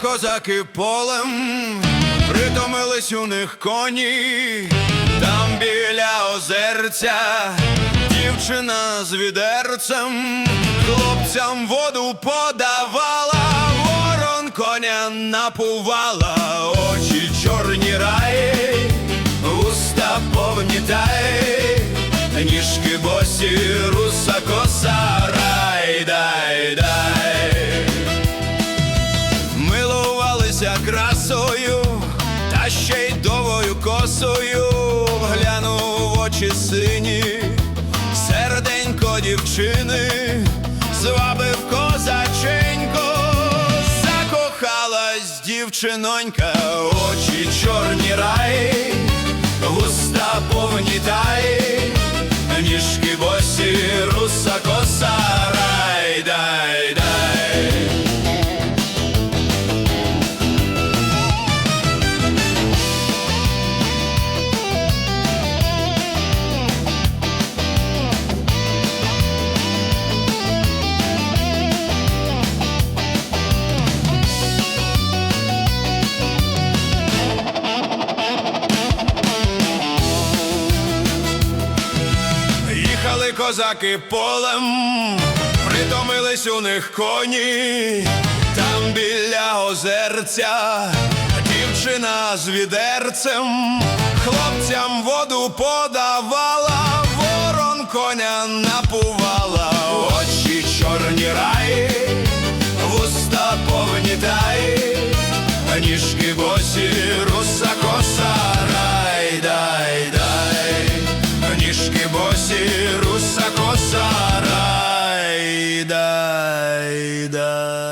козаки полем, притомились у них коні, там біля озерця дівчина з відерцем, хлопцям воду подавала, ворон коня напувала, очі чорні красою, та ще й довою косою, гляну в очі сині, серденько дівчини, звабив козаченько, закохалась дівчинонька, очі чорні рай, Їхали козаки полем, притомились у них коні, там біля озерця, дівчина з відерцем, хлопцям воду подавала, ворон коня напувала, очі чорні раї, вуста повні таї, ніжки босі, руса done.